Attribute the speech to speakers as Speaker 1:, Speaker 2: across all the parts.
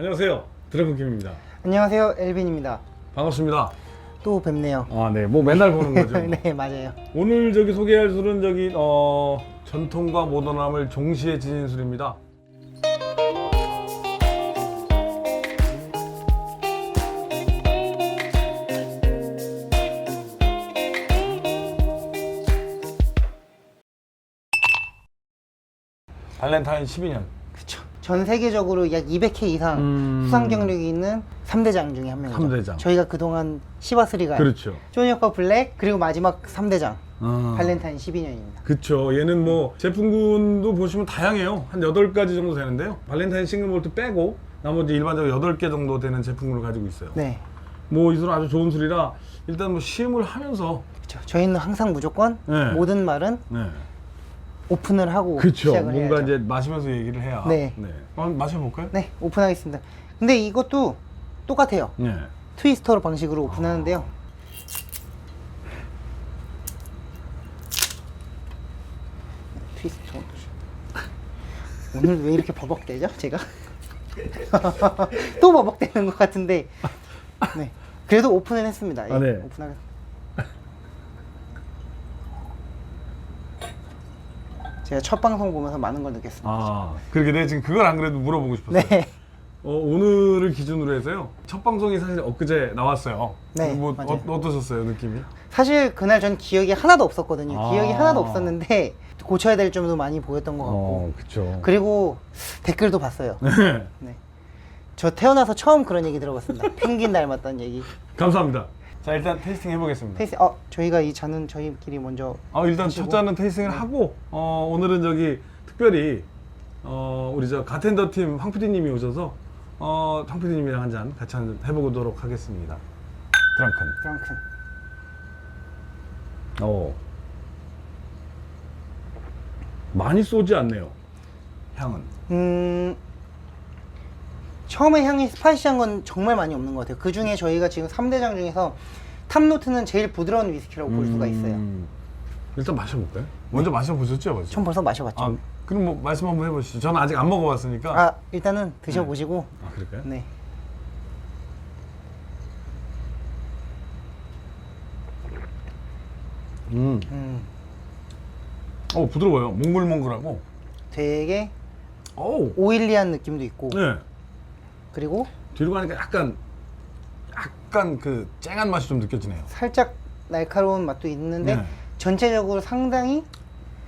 Speaker 1: 안녕하세요. 드래곤 김입니다.
Speaker 2: 안녕하세요 엘빈입니다
Speaker 1: 반갑습니다.
Speaker 2: 또 뵙네요
Speaker 1: 아, 네. 뭐 맨날 보는 거죠.
Speaker 2: 네 맞아요
Speaker 1: 오늘 저기 소개할 술은 저기 어 전통과 모던함을 동시에 지닌 술입니다. 발렌타인 12년.
Speaker 2: 전 세계적으로 약 200회 이상
Speaker 1: 음.
Speaker 2: 수상 경력이 있는 3대장 중에 한 명이죠
Speaker 1: 3대장.
Speaker 2: 저희가 그동안 시바스리가
Speaker 1: 그렇죠.
Speaker 2: 쪼니어커 블랙 그리고 마지막 3대장
Speaker 1: 아.
Speaker 2: 발렌타인 12년입니다
Speaker 1: 그쵸. 얘는 뭐 제품군도 보시면 다양해요. 한 8가지 정도 되는데요. 발렌타인 싱글몰트 빼고 나머지 일반적으로 8개 정도 되는 제품군을 가지고 있어요.
Speaker 2: 네
Speaker 1: 뭐 이 술은 아주 좋은 술이라 일단 뭐 시음을 하면서
Speaker 2: 그쵸 저희는 항상 무조건
Speaker 1: 네.
Speaker 2: 모든 말은
Speaker 1: 네.
Speaker 2: 오픈을 하고
Speaker 1: 그쵸.
Speaker 2: 시작을
Speaker 1: 뭔가
Speaker 2: 해야죠
Speaker 1: 이제 마시면서 얘기를 해야.
Speaker 2: 네.
Speaker 1: 한번 마셔볼까요?
Speaker 2: 네 오픈하겠습니다 근데 이것도 똑같아요
Speaker 1: 네.
Speaker 2: 트위스터 방식으로 오픈하는데요 트위스터 오늘 왜 이렇게 버벅대죠 제가 또 버벅대는 것 같은데 네 그래도 오픈은 했습니다 예,
Speaker 1: 아, 네.
Speaker 2: 오픈하겠습니다 제가 첫 방송 보면서 많은 걸 느꼈습니다
Speaker 1: 아, 그러게 내가 지금 그걸 안 그래도 물어보고 싶었어요.
Speaker 2: 네
Speaker 1: 어, 오늘을 기준으로 해서요. 첫 방송이 사실 엊그제 나왔어요.
Speaker 2: 네,
Speaker 1: 뭐
Speaker 2: 맞아요.
Speaker 1: 어, 어떠셨어요, 느낌이?
Speaker 2: 사실 그날 전 기억이 하나도 없었거든요
Speaker 1: 아.
Speaker 2: 기억이 하나도 없었는데 고쳐야 될 점도 많이 보였던 것 같고
Speaker 1: 그쵸.
Speaker 2: 그리고 댓글도 봤어요.
Speaker 1: 네.
Speaker 2: 네. 저 태어나서 처음 그런 얘기 들어봤습니다. 펭귄 닮았다는 얘기.
Speaker 1: 감사합니다. 자, 일단 테이스팅 해보겠습니다.
Speaker 2: 페이스, 어, 저희가 이 잔은 저희끼리 먼저.
Speaker 1: 아, 일단
Speaker 2: 하시고.
Speaker 1: 첫 잔은 테이스팅을 하고 어, 오늘은 저기 특별히 어, 우리 저 가텐더 팀 황 PD님이 오셔서 어, 황 PD님이랑 한 잔 같이 한잔 해보도록 하겠습니다. 드랑큰.
Speaker 2: 프랑큰.
Speaker 1: 어. 많이 쏘지 않네요. 향은.
Speaker 2: 음, 처음에 향이 스파이시한 건 정말 많이 없는 것 같아요. 그 중에 저희가 지금 3대장 중에서 탑노트는 제일 부드러운 위스키라고 볼 수가 있어요.
Speaker 1: 음, 일단 마셔볼까요? 먼저 마셔보셨죠, 벌써?
Speaker 2: 전 벌써 마셔봤죠.
Speaker 1: 아, 그럼 뭐 말씀 한번 해보시죠. 저는 아직 안 먹어봤으니까.
Speaker 2: 아, 일단은 드셔보시고.
Speaker 1: 아, 그럴까요?
Speaker 2: 네.
Speaker 1: 음.
Speaker 2: 음,
Speaker 1: 어, 부드러워요. 몽글몽글하고.
Speaker 2: 되게
Speaker 1: 어우.
Speaker 2: 오일리한 느낌도 있고.
Speaker 1: 네.
Speaker 2: 그리고
Speaker 1: 뒤로 가니까 약간, 약간 그 쨍한 맛이 좀 느껴지네요.
Speaker 2: 살짝 날카로운 맛도 있는데
Speaker 1: 네.
Speaker 2: 전체적으로 상당히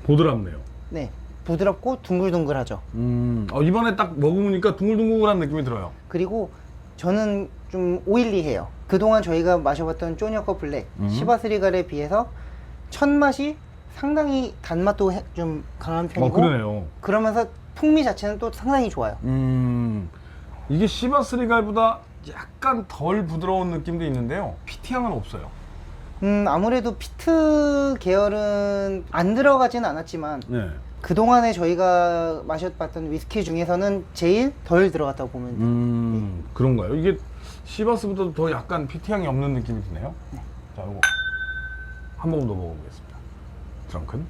Speaker 1: 보드랍네요.
Speaker 2: 네 부드럽고 둥글둥글하죠.
Speaker 1: 음. 어, 이번에 딱 먹으니까 둥글둥글한 느낌이 들어요.
Speaker 2: 그리고 저는 좀 오일리해요. 그동안 저희가 마셔봤던 쪼니어커 블랙
Speaker 1: 음.
Speaker 2: 시바스리갈에 비해서 첫 맛이 상당히 단맛도 해- 좀 강한
Speaker 1: 어,
Speaker 2: 편이고
Speaker 1: 그러네요.
Speaker 2: 그러면서 풍미 자체는 또 상당히 좋아요.
Speaker 1: 음. 이게 시바 스리갈보다 약간 덜 부드러운 느낌도 있는데요. 피티향은 없어요.
Speaker 2: 음 아무래도 피트 계열은 안 들어가지는 않았지만
Speaker 1: 네.
Speaker 2: 그동안에 저희가 마셔봤던 위스키 중에서는 제일 덜 들어갔다고 보면 돼요.
Speaker 1: 음, 그런가요? 이게 시바스보다 더 약간 피티향이 없는 느낌이 드네요. 자, 이거 한 모금 더 먹어보겠습니다. 드렁큰.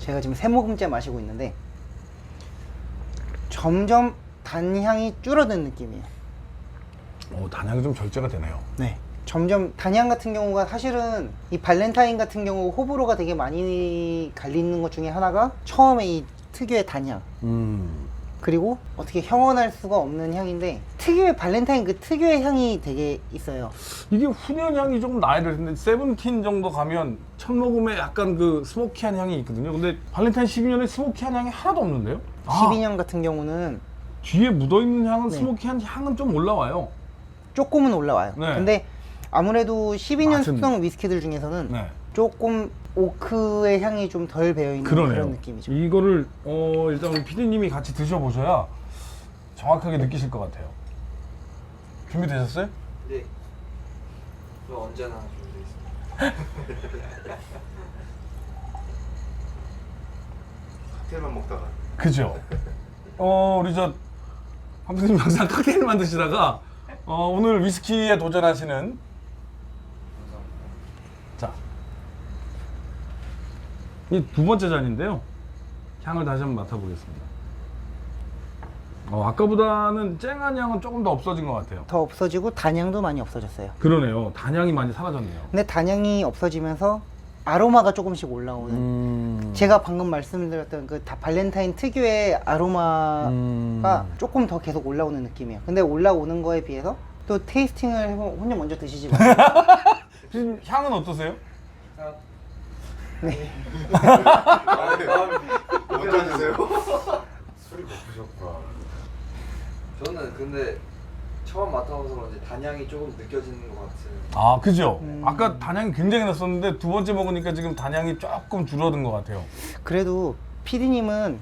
Speaker 2: 제가 지금 세 모금째 마시고 있는데 점점 단향이 줄어든 느낌이에요.
Speaker 1: 오, 단향이 좀 절제가 되네요.
Speaker 2: 네. 점점 단향 같은 경우가 사실은 이 발렌타인 같은 경우 호불호가 되게 많이 갈리는 것 중에 하나가 처음에 이 특유의 단향
Speaker 1: 음,
Speaker 2: 그리고 어떻게 형언할 수가 없는 향인데 특유의 발렌타인 그 특유의 향이 되게 있어요.
Speaker 1: 이게 훈연 향이 조금 나야 되는데 세븐틴 정도 가면 첫 모금에 약간 그 스모키한 향이 있거든요. 근데 발렌타인 12년에 스모키한 향이 하나도 없는데요? 아,
Speaker 2: 12년 같은 경우는
Speaker 1: 뒤에 묻어있는 향은
Speaker 2: 네.
Speaker 1: 스모키한 향은 좀 올라와요.
Speaker 2: 조금은 올라와요.
Speaker 1: 네.
Speaker 2: 근데 아무래도 12년
Speaker 1: 맛은-
Speaker 2: 숙성 위스키들 중에서는
Speaker 1: 네.
Speaker 2: 조금 오크의 향이 좀 덜 배어 있는
Speaker 1: 그러네요.
Speaker 2: 그런 느낌이죠.
Speaker 1: 이거를 어, 일단 우리 PD님이 같이 드셔보셔야 정확하게 느끼실 것 같아요. 준비되셨어요?
Speaker 3: 네. 저 언제나 준비되어 있습니다. 칵테일만 먹다가
Speaker 1: 그죠? 어, 우리 저, 황프님 항상 칵테일 만드시다가, 어, 오늘 위스키에 도전하시는. 자. 이 두 번째 잔인데요. 향을 다시 한번 맡아보겠습니다. 어, 아까보다는 쨍한 향은 조금 더 없어진 것 같아요.
Speaker 2: 더 없어지고 단향도 많이 없어졌어요.
Speaker 1: 그러네요. 단향이 많이 사라졌네요.
Speaker 2: 근데 단향이 없어지면서 아로마가 조금씩 올라오는
Speaker 1: 음.
Speaker 2: 제가 방금 말씀드렸던 그 다 발렌타인 특유의 아로마가
Speaker 1: 음.
Speaker 2: 조금 더 계속 올라오는 느낌이에요. 근데 올라오는 거에 비해서 또 테이스팅을 해보면 혼자 먼저 드시지 마세요.
Speaker 1: 지금 향은 어떠세요?
Speaker 2: 네.
Speaker 3: 마음이 먼저 드세요.
Speaker 4: 술이 고프셨구나.
Speaker 3: 저는 근데 처음 맡아봐서 그런지 단향이 조금 느껴지는 것 같은.
Speaker 1: 아, 그죠?
Speaker 2: 음.
Speaker 1: 아까 단향이 굉장히 났었는데 두 번째 먹으니까 지금 단향이 조금 줄어든 것 같아요.
Speaker 2: 그래도 피디님은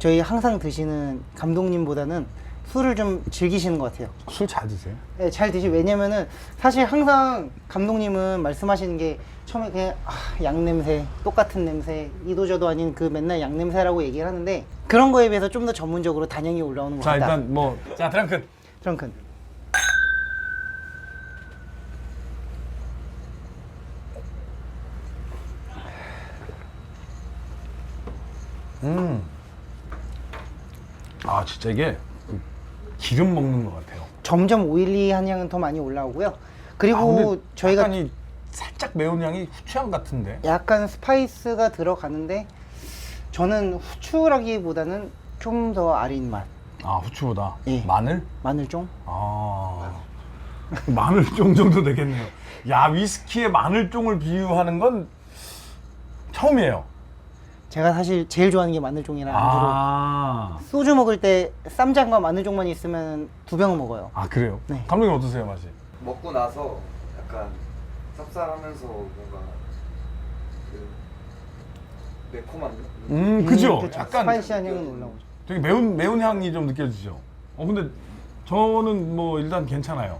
Speaker 2: 저희 항상 드시는 감독님보다는 술을 좀 즐기시는 것 같아요.
Speaker 1: 술 잘 드세요?
Speaker 2: 네, 잘 드시. 왜냐면은 사실 항상 감독님은 말씀하시는 게 처음에 그냥 아, 양 냄새, 똑같은 냄새, 이도저도 아닌 그 맨날 양 냄새라고 얘기를 하는데 그런 거에 비해서 좀 더 전문적으로 단향이 올라오는 것
Speaker 1: 자,
Speaker 2: 같다.
Speaker 1: 일단 뭐, 자, 드랑큰.
Speaker 2: 트렁큰.
Speaker 1: 음. 아, 진짜 이게 그 기름 먹는 것 같아요.
Speaker 2: 점점 오일리 한 향은 더 많이 올라오고요. 그리고
Speaker 1: 아, 근데
Speaker 2: 저희가
Speaker 1: 약간 이 살짝 매운 향이 후추향 같은데.
Speaker 2: 약간 스파이스가 들어가는데 저는 후추라기보다는 좀 더 아린 맛.
Speaker 1: 아, 후추보다.
Speaker 2: 예.
Speaker 1: 마늘?
Speaker 2: 마늘종?
Speaker 1: 아. 마늘종 정도 되겠네요. 야, 위스키에 마늘종을 비유하는 건 처음이에요.
Speaker 2: 제가 사실 제일 좋아하는 게 마늘종이라 안주로
Speaker 1: 아.
Speaker 2: 소주 먹을 때 쌈장과 마늘종만 있으면 두 병을 먹어요.
Speaker 1: 아, 그래요?
Speaker 2: 네.
Speaker 1: 감독님 어떠세요, 맛이?
Speaker 3: 먹고 나서 약간 쌉쌀하면서 뭔가 그 매콤한 느낌?
Speaker 1: 음, 그죠?
Speaker 2: 그쵸.
Speaker 1: 약간
Speaker 2: 스파이시한 향은 올라오죠.
Speaker 1: 되게 매운 매운 향이 좀 느껴지죠. 어 근데 저는 뭐 일단 괜찮아요.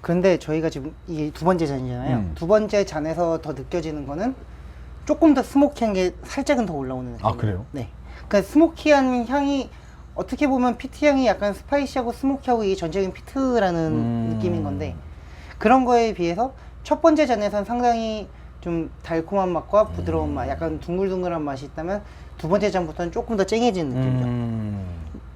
Speaker 2: 그런데 저희가 지금 이게 두 번째 잔이잖아요.
Speaker 1: 음.
Speaker 2: 두 번째 잔에서 더 느껴지는 거는 조금 더 스모키한 게 살짝은 더 올라오는 느낌.
Speaker 1: 아, 그래요?
Speaker 2: 네. 그러니까 스모키한 향이 어떻게 보면 피트 향이 약간 스파이시하고 스모키하고 이게 전체적인 피트라는
Speaker 1: 음.
Speaker 2: 느낌인 건데 그런 거에 비해서 첫 번째 잔에선 상당히 좀 달콤한 맛과 부드러운
Speaker 1: 음.
Speaker 2: 맛, 약간 둥글둥글한 맛이 있다면 두 번째 잔부터는 조금 더 쨍해진 느낌이죠.
Speaker 1: 음.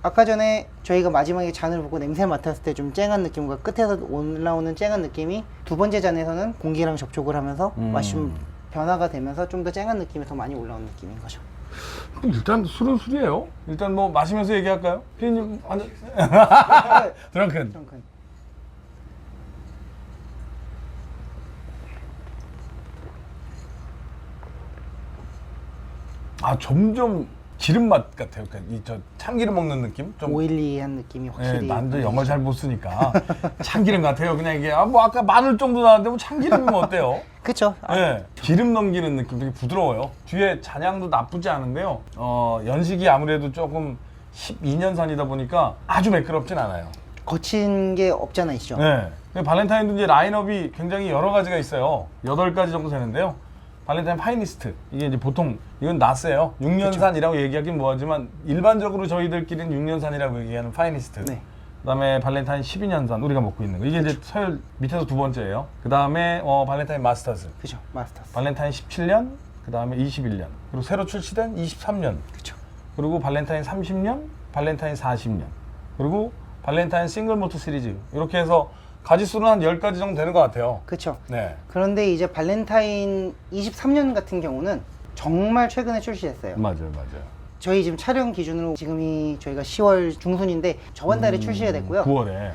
Speaker 2: 아까 전에 저희가 마지막에 잔을 보고 냄새 맡았을 때 좀 쨍한 느낌과 끝에서 올라오는 쨍한 느낌이 두 번째 잔에서는 공기랑 접촉을 하면서
Speaker 1: 음.
Speaker 2: 맛이 좀 변화가 되면서 좀 더 쨍한 느낌이 더 많이 올라오는 느낌인 거죠.
Speaker 1: 일단 술은 술이에요. 일단 뭐 마시면서 얘기할까요? 피디님 아니 드렁큰.
Speaker 2: 트렁큰.
Speaker 1: 아 점점 기름 맛 같아요. 그러니까 이저 참기름 먹는 느낌? 좀
Speaker 2: 오일리한 느낌이
Speaker 1: 예,
Speaker 2: 확실히.
Speaker 1: 난도 영어 잘 못 쓰니까 참기름 같아요. 그냥 이게 아 뭐 아까 마늘 정도 나왔는데 뭐 참기름이면 어때요?
Speaker 2: 그쵸. 아,
Speaker 1: 예, 기름 넘기는 느낌 되게 부드러워요. 뒤에 잔향도 나쁘지 않은데요. 어, 연식이 아무래도 조금 12년산이다 보니까 아주 매끄럽진 않아요.
Speaker 2: 거친 게 없잖아 있죠.
Speaker 1: 네. 근데 발렌타인도 이제 라인업이 굉장히 여러 가지가 있어요. 8가지 정도 되는데요. 발렌타인 파이니스트. 이게 이제 보통, 이건 나스예요. 6년산이라고 얘기하긴 뭐하지만, 일반적으로 저희들끼리는 6년산이라고 얘기하는 파이니스트.
Speaker 2: 네.
Speaker 1: 그 다음에 발렌타인 12년산, 우리가 먹고 있는 거. 이게 이제 서열 밑에서 두 번째예요. 그 다음에 어, 발렌타인 마스터즈.
Speaker 2: 그죠. 마스터스.
Speaker 1: 발렌타인 17년, 그 다음에 21년, 그리고 새로 출시된 23년,
Speaker 2: 그쵸.
Speaker 1: 그리고 발렌타인 30년, 발렌타인 40년, 그리고 발렌타인 싱글 모트 시리즈 이렇게 해서 가지수는 한 10가지 정도 되는 것 같아요.
Speaker 2: 그쵸.
Speaker 1: 네.
Speaker 2: 그런데 이제 발렌타인 23년 같은 경우는 정말 최근에 출시했어요.
Speaker 1: 맞아요, 맞아요.
Speaker 2: 저희 지금 촬영 기준으로 지금이 저희가 10월 중순인데 저번 달에 출시가 됐고요.
Speaker 1: 9월에.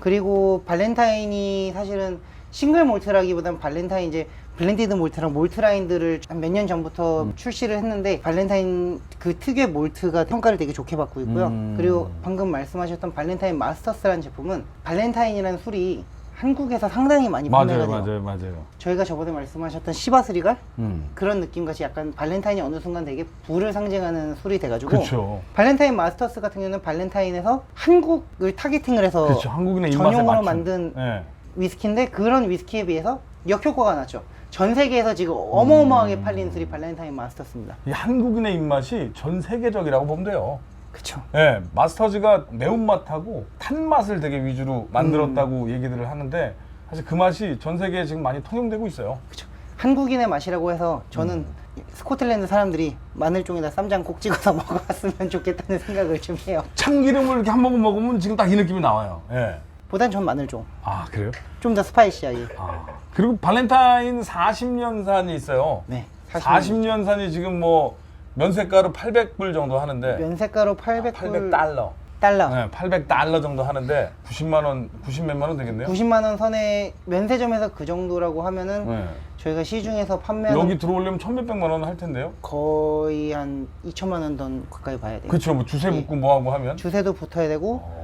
Speaker 2: 그리고 발렌타인이 사실은 싱글 몰트라기보다는 발렌타인 이제 블렌디드 몰트랑 몰트 라인들을 몇년 전부터 출시를 했는데 발렌타인 그 특유의 몰트가 평가를 되게 좋게 받고 있고요.
Speaker 1: 음.
Speaker 2: 그리고 방금 말씀하셨던 발렌타인 마스터스라는 제품은 발렌타인이라는 술이 한국에서 상당히 많이 판매가
Speaker 1: 맞아요,
Speaker 2: 돼요.
Speaker 1: 맞아요, 맞아요.
Speaker 2: 저희가 저번에 말씀하셨던 시바스리갈
Speaker 1: 음.
Speaker 2: 그런 느낌 같이 약간 발렌타인이 어느 순간 되게 불을 상징하는 술이 돼가지고
Speaker 1: 그렇죠.
Speaker 2: 발렌타인 마스터스 같은 경우는 발렌타인에서 한국을 타겟팅을 해서
Speaker 1: 그렇죠. 한국인의 입맛에
Speaker 2: 전용으로
Speaker 1: 맞춘.
Speaker 2: 만든
Speaker 1: 네.
Speaker 2: 위스키인데 그런 위스키에 비해서 역효과가 났죠. 전 세계에서 지금 어마어마하게
Speaker 1: 음.
Speaker 2: 팔린 술이 발렌타인 마스터스입니다.
Speaker 1: 이 한국인의 입맛이 전 세계적이라고 보면 돼요.
Speaker 2: 그쵸.
Speaker 1: 네, 마스터즈가 매운맛하고 탄맛을 되게 위주로 만들었다고 얘기들을 하는데 사실 그 맛이 전 세계에 지금 많이 통용되고 있어요.
Speaker 2: 그쵸. 한국인의 맛이라고 해서 저는
Speaker 1: 음.
Speaker 2: 스코틀랜드 사람들이 마늘종에다 쌈장 꼭 찍어서 먹어봤으면 좋겠다는 생각을 좀 해요.
Speaker 1: 참기름을 이렇게 한 모금 먹으면 지금 딱 이 느낌이 나와요. 예.
Speaker 2: 보단 전 마늘종.
Speaker 1: 아 그래요?
Speaker 2: 좀 더 스파이시하게.
Speaker 1: 아 그리고 발렌타인 40년산이 있어요.
Speaker 2: 네.
Speaker 1: 40년산이 지금 뭐 면세가로 800불 정도 하는데
Speaker 2: 면세가로 800 불
Speaker 1: 800달러.
Speaker 2: 달러.
Speaker 1: 네, 800달러 정도 하는데 90만 원, 90 몇만 원 되겠네요.
Speaker 2: 90만 원 선에 면세점에서 그 정도라고 하면은
Speaker 1: 네.
Speaker 2: 저희가 시중에서 판매하는
Speaker 1: 여기 들어오려면 1,몇백만 원 할 텐데요.
Speaker 2: 거의 한 2천만 원 돈 가까이 봐야 돼요.
Speaker 1: 그렇죠. 뭐 주세
Speaker 2: 네.
Speaker 1: 붙고 뭐 하고 하면
Speaker 2: 주세도 붙어야 되고
Speaker 1: 어,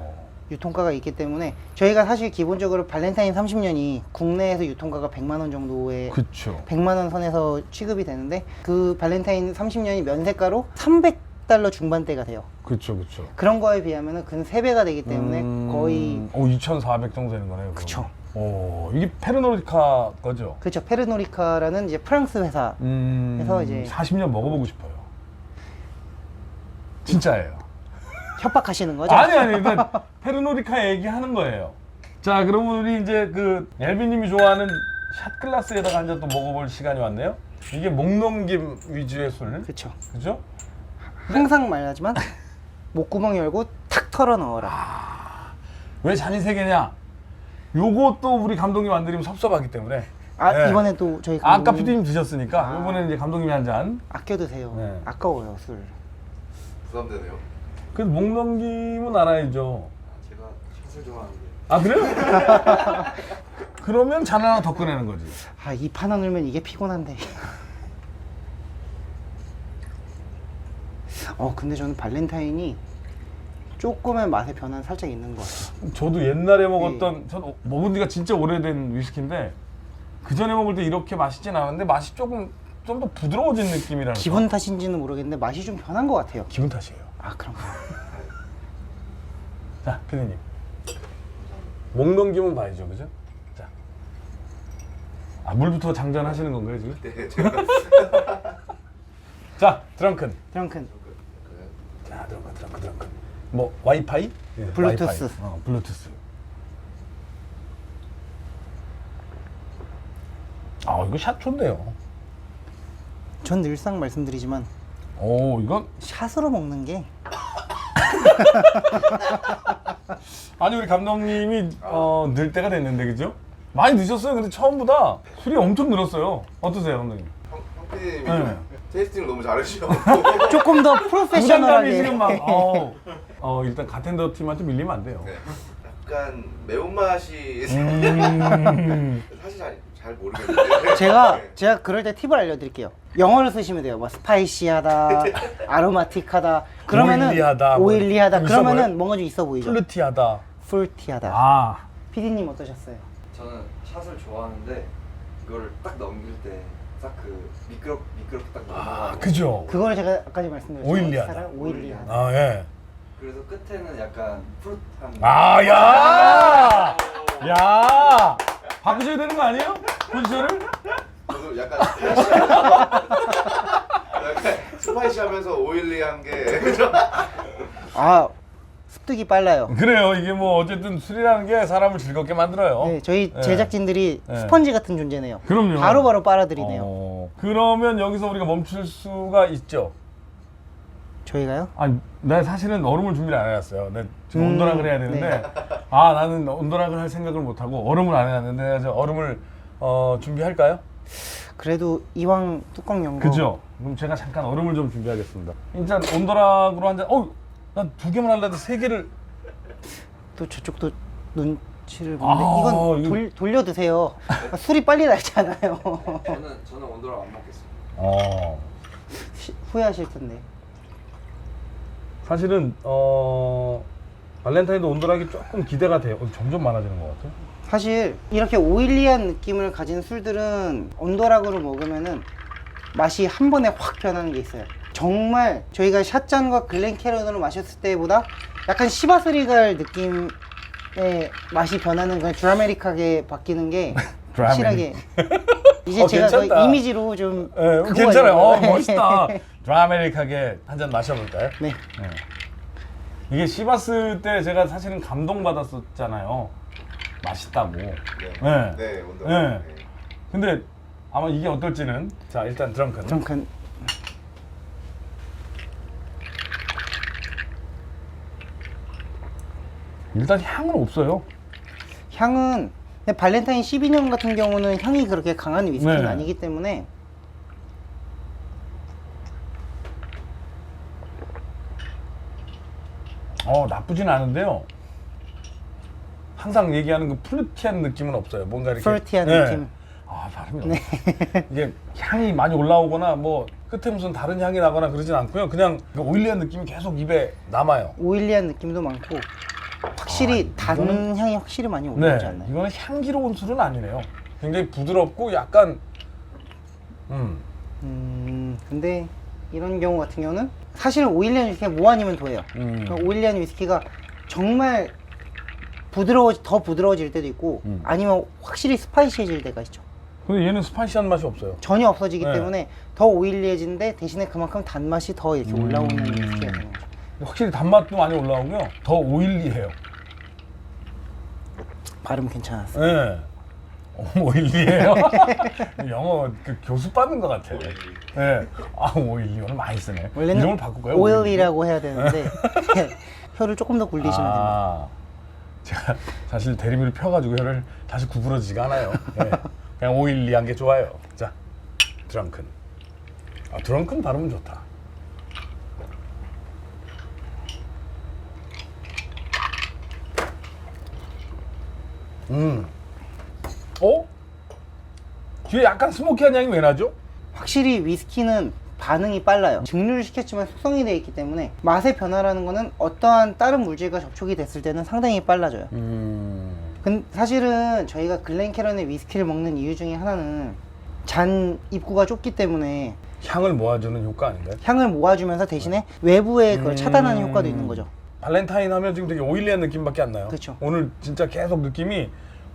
Speaker 2: 유통가가 있기 때문에 저희가 사실 기본적으로 발렌타인 30년이 국내에서 유통가가 100만 원 정도의
Speaker 1: 그렇죠.
Speaker 2: 100만 원 선에서 취급이 되는데 그 발렌타인 30년이 면세가로 300달러 중반대가 돼요.
Speaker 1: 그렇죠. 그렇죠.
Speaker 2: 그런 거에 비하면은 근 3배가 되기 때문에
Speaker 1: 음,
Speaker 2: 거의
Speaker 1: 오, 2,400 정도 되는 거네요.
Speaker 2: 그쵸.
Speaker 1: 오, 이게 페르노리카 거죠?
Speaker 2: 그렇죠. 페르노리카라는 이제 프랑스 회사
Speaker 1: 음,
Speaker 2: 이제-
Speaker 1: 40년 먹어보고 싶어요. 진짜예요.
Speaker 2: 협박하시는 거죠?
Speaker 1: 아니 아니 일단 페르노리카 얘기하는 거예요. 자 그러면 우리 이제 그 엘비님이 좋아하는 샷 글라스에다가 한 잔 또 먹어볼 시간이 왔네요. 이게 목넘김 위주의 술,
Speaker 2: 그렇죠.
Speaker 1: 그죠?
Speaker 2: 항상 말하지만 목구멍 열고 탁 털어 넣어라.
Speaker 1: 왜 잔이 세 개냐? 요것도 우리 감독님 안 드리면 섭섭하기 때문에.
Speaker 2: 아
Speaker 1: 네.
Speaker 2: 이번에 또 저희
Speaker 1: 아까
Speaker 2: 감독님
Speaker 1: 피디님 드셨으니까
Speaker 2: 아.
Speaker 1: 이번에는 이제 감독님이 한 잔.
Speaker 2: 아껴 드세요.
Speaker 1: 네.
Speaker 2: 아까워요 술.
Speaker 3: 부담되네요.
Speaker 1: 그래도 목 넘김은 알아야죠.
Speaker 3: 제가 샷을 좋아하는데.
Speaker 1: 아 그래요? 그러면 잔 하나 더 꺼내는 거지.
Speaker 2: 아이판안 울면 이게 피곤한데. 어 근데 저는 발렌타인이 조금의 맛의 변화는 살짝 있는 것 같아요.
Speaker 1: 저도 옛날에 먹었던 전 먹은 지가 진짜 오래된 위스키인데 그 전에 먹을 때 이렇게 맛있진 않았는데 맛이 조금 좀 더 부드러워진 느낌이랄까.
Speaker 2: 기분 탓인지는 모르겠는데 맛이 좀 변한 것 같아요.
Speaker 1: 기분 탓이에요.
Speaker 2: 아 그럼
Speaker 1: 자, 피디님. 목 넘기면 봐야죠, 그죠? 자. 아, 물부터 장전하시는 건가요, 지금?
Speaker 3: 네, 제가
Speaker 1: 자, 드렁큰.
Speaker 2: 드렁큰
Speaker 1: 자, 드렁큰, 드렁큰, 드렁큰. 뭐, 와이파이? 예,
Speaker 2: 블루투스.
Speaker 1: 와이파이. 어, 블루투스. 아, 이거 샷 좋네요.
Speaker 2: 전 늘상 말씀드리지만
Speaker 1: 오, 이건
Speaker 2: 샷으로 먹는 게
Speaker 1: 아니 우리 감독님이 어, 늘 때가 됐는데 그죠? 많이 늦었어요. 근데 처음보다 술이 엄청 늘었어요. 어떠세요, 감독님?
Speaker 4: 형, 형님이
Speaker 1: 네.
Speaker 4: 좀 테이스팅을 너무 잘하시죠.
Speaker 2: 조금 더
Speaker 1: 부담감이
Speaker 2: 프로페셔널하게
Speaker 1: 지금 막 어, 어 일단 가텐더 팀한테 밀리면 안 돼요.
Speaker 4: 네. 약간 매운맛이
Speaker 1: 음,
Speaker 4: 사실 잘, 잘 모르겠는데
Speaker 2: 제가
Speaker 4: 네.
Speaker 2: 제가 그럴 때 팁을 알려드릴게요. 영어를 쓰시면 돼요. 뭐 스파이시하다, 아로마틱하다. 그러면은
Speaker 1: 오일리하다, 뭐
Speaker 2: 오일리하다.
Speaker 1: 좀 있어
Speaker 2: 그러면은
Speaker 1: 보여요?
Speaker 2: 뭔가 좀 있어 보이죠.
Speaker 1: 플루티하다.
Speaker 2: 풀티하다.
Speaker 1: 아,
Speaker 2: 피디님 어떠셨어요?
Speaker 3: 저는 샷을 좋아하는데 이거를 딱 넘길 때 딱 그 미끄럽 미끄럽게 딱
Speaker 1: 아,
Speaker 3: 넘어가고
Speaker 1: 그죠.
Speaker 2: 그걸 제가 아까 전에 말씀드렸죠.
Speaker 1: 오일리하다.
Speaker 2: 사람? 오일리하다.
Speaker 1: 아, 예.
Speaker 3: 그래서 끝에는 약간 푸릇한
Speaker 1: 아, 야, 야, 바꾸셔야 되는 거 아니에요? 포지션을?
Speaker 4: 저도 약간 스파이시하면서 약간 스파이시하면서 오일리한 게
Speaker 2: 아 습득이 빨라요.
Speaker 1: 그래요. 이게 뭐 어쨌든 술이라는 게 사람을 즐겁게 만들어요.
Speaker 2: 네, 저희
Speaker 1: 네.
Speaker 2: 제작진들이
Speaker 1: 네.
Speaker 2: 스펀지 같은 존재네요.
Speaker 1: 그럼요.
Speaker 2: 바로바로 빨아들이네요.
Speaker 1: 어, 그러면 여기서 우리가 멈출 수가 있죠.
Speaker 2: 저희가요?
Speaker 1: 아니, 나 사실은 얼음을 준비를 안 해놨어요. 나 지금
Speaker 2: 음,
Speaker 1: 온도락을 해야 되는데,
Speaker 2: 네.
Speaker 1: 아, 나는 온도락을 할 생각을 못하고 얼음을 안 해놨는데, 그래서 얼음을 어, 준비할까요?
Speaker 2: 그래도 이왕 뚜껑 연 거.
Speaker 1: 그죠? 그럼 제가 잠깐 얼음을 좀 준비하겠습니다. 일단 온도락으로 한 잔, 어, 난두 개만 하려는데 세 개를,
Speaker 2: 또 저쪽도 눈치를 보는데
Speaker 1: 아,
Speaker 2: 이건
Speaker 1: 이거-
Speaker 2: 돌, 돌려 드세요. 술이 빨리 날잖아요.
Speaker 3: 저는 저는 온도를 안 먹겠습니다.
Speaker 1: 어,
Speaker 2: 시- 후회하실 텐데.
Speaker 1: 사실은, 어, 발렌타인도 온도락이 조금 기대가 돼요. 어, 점점 많아지는 것 같아요.
Speaker 2: 사실 이렇게 오일리한 느낌을 가진 술들은 온도락으로 먹으면은 맛이 한 번에 확 변하는 게 있어요. 정말 저희가 샷잔과 글렌캐런으로 마셨을 때보다 약간 시바스리갈 느낌의 맛이 변하는 그냥 드라메릭하게 바뀌는 게 확실하게 이제
Speaker 1: 어,
Speaker 2: 제가 그
Speaker 1: 괜찮다.
Speaker 2: 이미지로 좀
Speaker 1: 예,
Speaker 2: 그거
Speaker 1: 괜찮아요. 어. 멋있다. 브라메릭하게 한 잔 마셔볼까요?
Speaker 2: 네.
Speaker 1: 네. 이게 시바스 때 제가 사실은 감동받았었잖아요. 맛있다고. 네.
Speaker 4: 네. 네, 네.
Speaker 1: 네. 근데 아마 이게 어떨지는 자 일단 드렁큰.
Speaker 2: 잠깐.
Speaker 1: 일단 향은 없어요.
Speaker 2: 향은 발렌타인 12년 같은 경우는 향이 그렇게 강한 위스키는
Speaker 1: 네.
Speaker 2: 아니기 때문에
Speaker 1: 어 나쁘진 않은데요. 항상 얘기하는 그 플루티한 느낌은 없어요. 뭔가 이렇게
Speaker 2: 프루티한
Speaker 1: 네.
Speaker 2: 느낌.
Speaker 1: 아 발음이 없네. 이게 향이 많이 올라오거나 뭐 끝에 무슨 다른 향이 나거나 그러진 않고요. 그냥 그 오일리한 느낌이 계속 입에 남아요.
Speaker 2: 오일리한 느낌도 많고 확실히 단
Speaker 1: 아, 이거는-
Speaker 2: 향이 확실히 많이
Speaker 1: 네,
Speaker 2: 올라오지 않나요?
Speaker 1: 이거는 향기로운 술은 아니네요. 굉장히 부드럽고 약간 음
Speaker 2: 음 근데 이런 경우 같은 경우는 사실 오일리안 위스키가 모아니면 도예요.
Speaker 1: 음.
Speaker 2: 그러니까 오일리안 위스키가 정말 부드러워 더 부드러워질 때도 있고
Speaker 1: 음.
Speaker 2: 아니면 확실히 스파이시해질 때가 있죠.
Speaker 1: 근데 얘는 스파이시한 맛이 없어요.
Speaker 2: 전혀 없어지기
Speaker 1: 네.
Speaker 2: 때문에 더 오일리해진데 대신에 그만큼 단맛이 더 이렇게
Speaker 1: 음.
Speaker 2: 올라오는 위스키가 되는 거죠.
Speaker 1: 확실히 단맛도 많이 올라오고요. 더 오일리해요.
Speaker 2: 발음 괜찮았어요.
Speaker 1: 네. 512에요. 영어 그 교수 받는 것 같아. 네. 아, 512 오늘 많이 쓰네.
Speaker 2: 원래는
Speaker 1: 이름을 바꿀까요?
Speaker 2: 오일이라고 해야 되는데 혀를 조금 더 굴리시면 됩니다.
Speaker 1: 아, 제가 사실 대리미를 펴가지고 혀를 다시 구부러지지가 않아요. 네. 그냥 512 한 게 좋아요. 자, 드렁큰. 아, 드렁큰 발음은 좋다. 음. 어? 뒤에 약간 스모키한 향이 왜 나죠?
Speaker 2: 확실히 위스키는 반응이 빨라요. 증류를 시켰지만 숙성이 되어 있기 때문에 맛의 변화라는 거는 어떠한 다른 물질과 접촉이 됐을 때는 상당히 빨라져요.
Speaker 1: 음.
Speaker 2: 근 사실은 저희가 글렌캐런의 위스키를 먹는 이유 중에 하나는 잔 입구가 좁기 때문에
Speaker 1: 향을 모아주는 효과 아닌가요?
Speaker 2: 향을 모아주면서 대신에 외부의 그걸 차단하는
Speaker 1: 음.
Speaker 2: 효과도 있는 거죠.
Speaker 1: 발렌타인 하면 지금 되게 오일리한 느낌밖에 안 나요.
Speaker 2: 그쵸.
Speaker 1: 오늘 진짜 계속 느낌이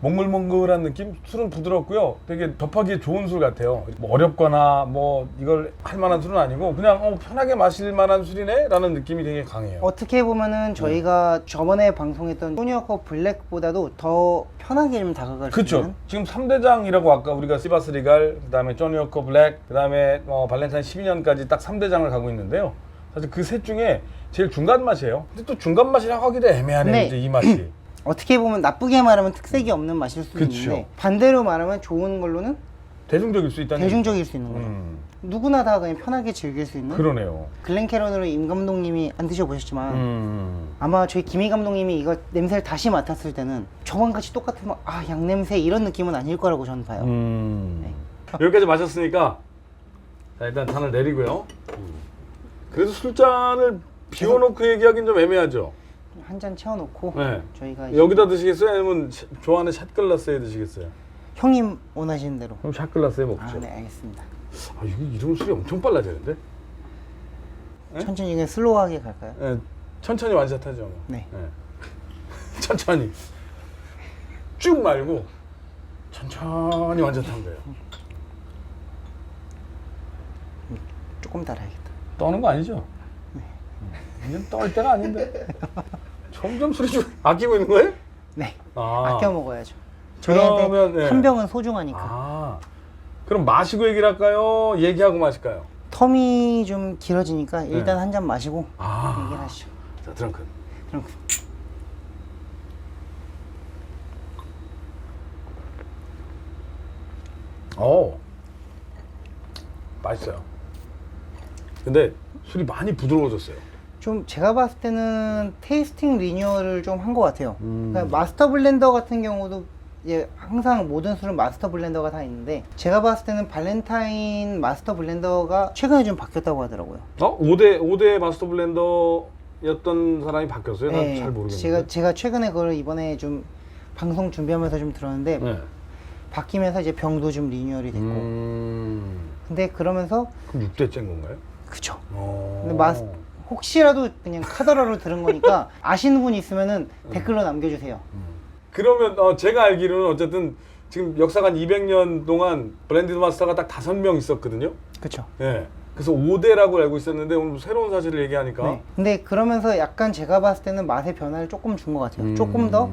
Speaker 1: 몽글몽글한 느낌? 술은 부드럽고요. 되게 접하기 좋은 술 같아요. 뭐 어렵거나 뭐 이걸 할 만한 술은 아니고 그냥 어, 편하게 마실 만한 술이네? 라는 느낌이 되게 강해요.
Speaker 2: 어떻게 보면은 저희가 저번에 방송했던 소니어커 블랙보다도 더 편하게 좀 다가갈 수
Speaker 1: 그렇죠.
Speaker 2: 있는
Speaker 1: 지금 3대장이라고 아까 우리가 시바스 리갈, 그 다음에 조니어커 블랙, 그 다음에 어, 발렌타인 12년까지 딱 3대장을 가고 있는데요. 사실 그 셋 중에 제일 중간 맛이에요. 근데 또 중간 맛이라고 하기도 애매하네요.
Speaker 2: 네.
Speaker 1: 이제 이 맛이.
Speaker 2: 어떻게 보면 나쁘게 말하면 특색이 없는 맛일 수도
Speaker 1: 그쵸.
Speaker 2: 있는데 반대로 말하면 좋은 걸로는
Speaker 1: 대중적일 수 있다는
Speaker 2: 대중적일 수 있는 거예요.
Speaker 1: 음,
Speaker 2: 누구나 다 그냥 편하게 즐길 수 있는
Speaker 1: 그러네요.
Speaker 2: 글렌캐런으로 임 감독님이 안 드셔보셨지만
Speaker 1: 음.
Speaker 2: 아마 저희 김희 감독님이 이거 냄새를 다시 맡았을 때는 저번 같이 똑같으면 아 양냄새 이런 느낌은 아닐 거라고 저는 봐요.
Speaker 1: 음. 여기까지 마셨으니까 자, 일단 잔을 내리고요. 그래도 술잔을 비워놓고 얘기하기는 좀 애매하죠.
Speaker 2: 한 잔 채워놓고
Speaker 1: 네.
Speaker 2: 저희가 이제
Speaker 1: 여기다 드시겠어요? 아니면 샤- 좋아하는 샷글라스에 드시겠어요?
Speaker 2: 형님 원하시는 대로.
Speaker 1: 그럼 샷글라스에
Speaker 2: 아,
Speaker 1: 먹죠.
Speaker 2: 네 알겠습니다.
Speaker 1: 아, 이거 이런 술이 엄청 빨라지는데? 네?
Speaker 2: 천천히 그냥 슬로우하게 갈까요?
Speaker 1: 예, 천천히 완샷하죠. 뭐.
Speaker 2: 네.
Speaker 1: 예. 천천히. 쭉 말고 천천히 완샷하면 돼요.
Speaker 2: 조금 달아야겠다.
Speaker 1: 떠는 거 아니죠? 이제 떨 때가 아닌데. 점점 술이 좀 아끼고 있는 거예요?
Speaker 2: 네.
Speaker 1: 아.
Speaker 2: 아껴 먹어야죠. 저희한테
Speaker 1: 그러면, 네.
Speaker 2: 한 병은 소중하니까.
Speaker 1: 아. 그럼 마시고 얘기를 할까요? 얘기하고 마실까요?
Speaker 2: 텀이 좀 길어지니까 일단 한 잔 마시고
Speaker 1: 네. 아.
Speaker 2: 얘기를 하시죠.
Speaker 1: 자, 드렁큰.
Speaker 2: 그럼 그-
Speaker 1: 어. 맛있어요. 근데 술이 많이 부드러워졌어요.
Speaker 2: 좀 제가 봤을 때는 테이스팅 리뉴얼을 좀 한 것 같아요.
Speaker 1: 음.
Speaker 2: 그러니까 마스터 블렌더 같은 경우도 이제 항상 모든 술은 마스터 블렌더가 다 있는데 제가 봤을 때는 발렌타인 마스터 블렌더가 최근에 좀 바뀌었다고 하더라고요.
Speaker 1: 어? 5대 5대 마스터 블렌더였던 사람이 바뀌었어요? 난
Speaker 2: 네,
Speaker 1: 잘 모르겠는데.
Speaker 2: 제가 제가 최근에 그걸 이번에 좀 방송 준비하면서 좀 들었는데
Speaker 1: 네.
Speaker 2: 바뀌면서 이제 병도 좀 리뉴얼이 됐고
Speaker 1: 음.
Speaker 2: 근데 그러면서
Speaker 1: 그럼 6대째인 건가요?
Speaker 2: 그쵸.
Speaker 1: 어.
Speaker 2: 근데 마스 혹시라도 그냥 카더라로 들은 거니까 아시는 분 있으면은 댓글로 남겨주세요.
Speaker 1: 그러면 어, 제가 알기로는 어쨌든 지금 역사가 한 200년 동안 블렌디드 마스터가 딱 다섯 명 있었거든요.
Speaker 2: 그쵸.
Speaker 1: 예. 그래서 5대라고 알고 있었는데 오늘 새로운 사실을 얘기하니까
Speaker 2: 네. 근데 그러면서 약간 제가 봤을 때는 맛의 변화를 조금 준 것 같아요.
Speaker 1: 음.
Speaker 2: 조금 더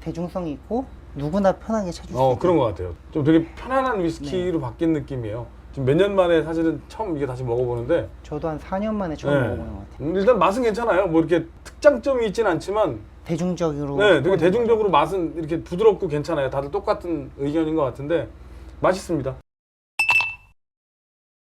Speaker 2: 대중성이 있고 누구나 편하게 찾을
Speaker 1: 수어
Speaker 2: 있는.
Speaker 1: 그런 것 같아요. 좀 되게 편안한 위스키로 바뀐 느낌이에요. 지금 몇 년 만에 사실은 처음 이게 다시 먹어보는데
Speaker 2: 저도 한 4년 만에 처음
Speaker 1: 네.
Speaker 2: 먹어보는 것 같아요.
Speaker 1: 음, 일단 맛은 괜찮아요. 뭐 이렇게 특장점이 있진 않지만
Speaker 2: 대중적으로
Speaker 1: 네, 되게 대중적으로 맛은 이렇게 부드럽고 괜찮아요. 다들 똑같은 의견인 것 같은데 맛있습니다.